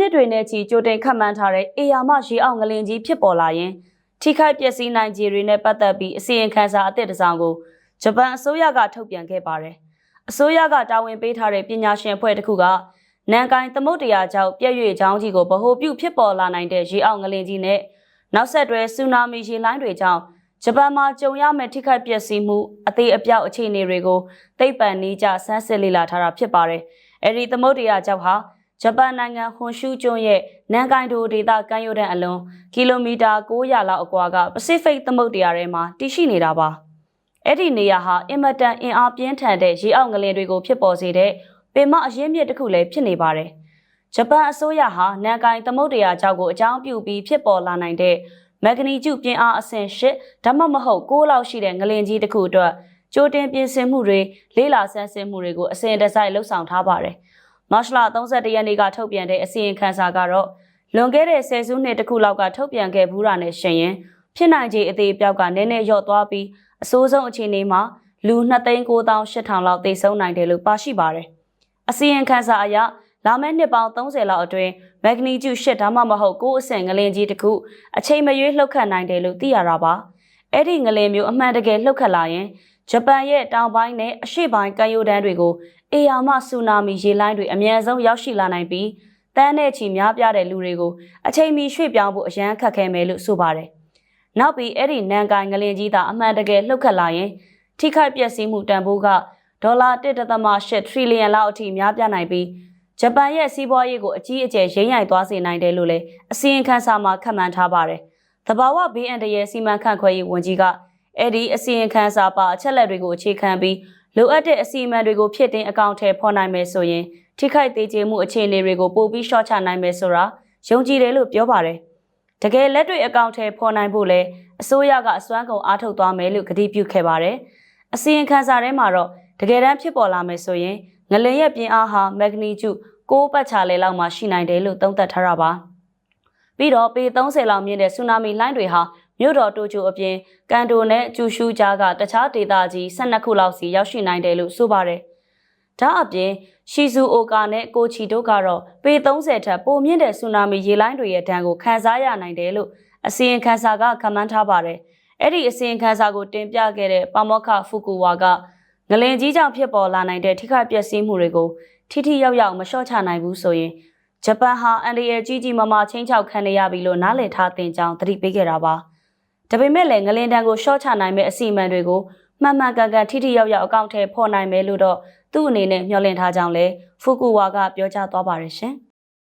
နှစ်တွေနဲ့ချီကြိုတင်ခန့်မှန်းထားတဲ့အေယာမရေအောင်ငလင်ကြီးဖြစ်ပေါ်လာရင်ထိခိုက်ပျက်စီးနိုင်ခြေတွေနဲ့ပတ်သက်ပြီးအစီရင်ခံစာအသစ်တစ်စောင်ကိုဂျပန်အစိုးရကထုတ်ပြန်ခဲ့ပါတယ်။အစိုးရကတာဝန်ပေးထားတဲ့ပညာရှင်အဖွဲ့တစ်ခုကနန်ကိုင်သမုတ်တရားကြောင့်ပြည့်ရွေချောင်းကြီးကိုဗဟိုပြုဖြစ်ပေါ်လာနိုင်တဲ့ရေအောင်ငလင်ကြီးနဲ့နောက်ဆက်တွဲဆူနာမီရေလိုင်းတွေကြောင့်ဂျပန်မှာကြုံရမယ့်ထိခိုက်ပျက်စီးမှုအသေးအပြောက်အခြေအနေတွေကိုသိပ္ပံနည်းကျဆန်းစစ်လေ့လာထားတာဖြစ်ပါတယ်။အဲဒီသမုတ်တရားကြောင့်ဟာ ဂျပန်နိုင်ငံဟွန်ရှူကျွန်းရဲ့နန်ကိုင်ဒိုဒေသကမ်းရိုးတန်းအလွန်ကီလိုမီတာ900လောက်အကွာကပစိဖိတ်သမုဒ္ဒရာထဲမှာတည်ရှိနေတာပါ။အဲ့ဒီနေရာဟာအင်မတန်အင်အားပြင်းထန်တဲ့ရေအောက်ငလင်တွေကိုဖြစ်ပေါ်စေတဲ့ပင်မအရင်းမြစ်တစ်ခုလည်းဖြစ်နေပါတယ်။ဂျပန်အစိုးရဟာနန်ကိုင်သမုဒ္ဒရာကြောက်ကိုအကြောင်းပြုပြီးဖြစ်ပေါ်လာနိုင်တဲ့မက်ဂနီကျုပြင်းအားအဆင့်၈ဒါမှမဟုတ်9လောက်ရှိတဲ့ငလင်ကြီးတစ်ခုအတွက်ကြိုတင်ပြင်ဆင်မှုတွေလေးလာဆန်းစစ်မှုတွေကိုအစဉ်တစိုက်လှုပ်ဆောင်ထားပါတယ်။ မတ်လ31ရက်နေ့ကထုတ်ပြန်တဲ့အစီရင်ခံစာကတော့လွန်ခဲ့တဲ့ဆယ်စုနှစ်တခုလောက်ကထုတ်ပြန်ခဲ့ဘူးတာနဲ့ရှင်ရင်ဖြစ်နိုင်ခြေအသေးအပြောက်ကနည်းနည်းလျော့သွားပြီးအဆိုးဆုံးအခြေအနေမှာလူ2,9800လောက်သေဆုံးနိုင်တယ်လို့ပါရှိပါတယ်။အစီရင်ခံစာအရလာမယ့်နှစ်ပေါင်း30လောက်အတွင်းမက်ဂနီကျု8ဒါမှမဟုတ်9အဆင့်ငလင်ကြီးတစ်ခုအချိန်မရွေးလှုပ်ခတ်နိုင်တယ်လို့သိရတာပါ။အဲ့ဒီငလင်မျိုးအမှန်တကယ်လှုပ်ခတ်လာရင် ဂျပန်ရဲ့တောင်ပိုင်းနဲ့အရှေ့ပိုင်းကမ်းရိုးတန်းတွေကိုအေယာမဆူနာမီရေလိုင်းတွေအမြန်ဆုံးရောက်ရှိလာနိုင်ပြီးတန်းတဲ့ချီများပြားတဲ့လူတွေကိုအချိန်မီရွှေ့ပြောင်းဖို့အရန်ခက်ခဲမယ်လို့ဆိုပါတယ်။နောက်ပြီးအဲ့ဒီနန်ကိုင်ငလင်ကြီးသာအမှန်တကယ်လှုပ်ခတ်လာရင်ထိခိုက်ပျက်စီးမှုတန်ဖိုးကဒေါ်လာ1.8ထရီလီယံလောက်အထိများပြားနိုင်ပြီးဂျပန်ရဲ့စီးပွားရေးကိုအကြီးအကျယ်ရိမ့်ရိုက်သွားစေနိုင်တယ်လို့လည်းအစီရင်ခံစာမှာခန့်မှန်းထားပါတယ်။တဘာဝဘေးအန္တရာယ်စီမံခန့်ခွဲရေးဝန်ကြီးက အဲ့ဒီအစီရင်ခံစာပါအချက်လက်တွေကိုအခြေခံပြီးလိုအပ်တဲ့အစီအမံတွေကိုဖြစ်တင်အကောင့်ထဲဖော်နိုင်မယ်ဆိုရင်ထိခိုက်သေးခြင်းမှုအခြေအနေတွေကိုပိုပြီးရှော့ချနိုင်မယ်ဆိုတာယုံကြည်တယ်လို့ပြောပါတယ်။တကယ်လက်တွေ့အကောင့်ထဲဖော်နိုင်ဖို့လဲအစိုးရကအစွမ်းကုန်အားထုတ်သွားမယ်လို့ကတိပြုခဲ့ပါတယ်။အစီရင်ခံစာထဲမှာတော့တကယ်တမ်းဖြစ်ပေါ်လာမယ်ဆိုရင်ငလင်ရဲ့ပြင်းအားဟာမက်ဂနီကျု6ပတ်ချာလေလောက်မှရှိနိုင်တယ်လို့သုံးသပ်ထားတာပါ။ပြီးတော့ပေ30လောက်မြင့်တဲ့ဆူနာမီလိုင်းတွေဟာ မြို့တော်တိုကျိုအပြင်ကန်တိုနဲ့ကျူရှူကြားကတခြားဒေသကြီး12ခုလောက်စီရောက်ရှိနိုင်တယ်လို့ဆိုပါတယ်။ဒါအပြင်ရှီဇူအိုကာနဲ့ကိုချီတို့ကတော့ပေ30ထက်ပိုမြင့်တဲ့ဆူနာမီရေလိုင်းတွေရဲ့ဒဏ်ကိုခံစားရနိုင်တယ်လို့အစီရင်ခံစာကခန့်မှန်းထားပါတယ်။အဲ့ဒီအစီရင်ခံစာကိုတင်ပြခဲ့တဲ့ပါမောက္ခဖူကူဝါကငလင်ကြီးကြောင့်ဖြစ်ပေါ်လာနိုင်တဲ့ထိခိုက်ပျက်စီးမှုတွေကိုထိထိရောက်ရောက်မလျှော့ချနိုင်ဘူးဆိုရင်ဂျပန်ဟာအန်ဒီရကြီးကြီးမမချင်းချောက်ခံရပြီလို့နားလည်ထားတင်ကြောင်းသတိပေးခဲ့တာပါ။ ဒါပေမဲ့လည်းငလင်တန်ကိုရှော့ချနိုင်မဲ့အစီအမံတွေကိုမှန်မှန်ကန်ကန်ထိထိရောက်ရောက်အကောင့်ထဲပေါ်နိုင်မယ်လို့တော့သူ့အနေနဲ့မျှော်လင့်ထားကြောင်းလည်းဖူကူဝါကပြောကြားသွားပါတယ်ရှင်။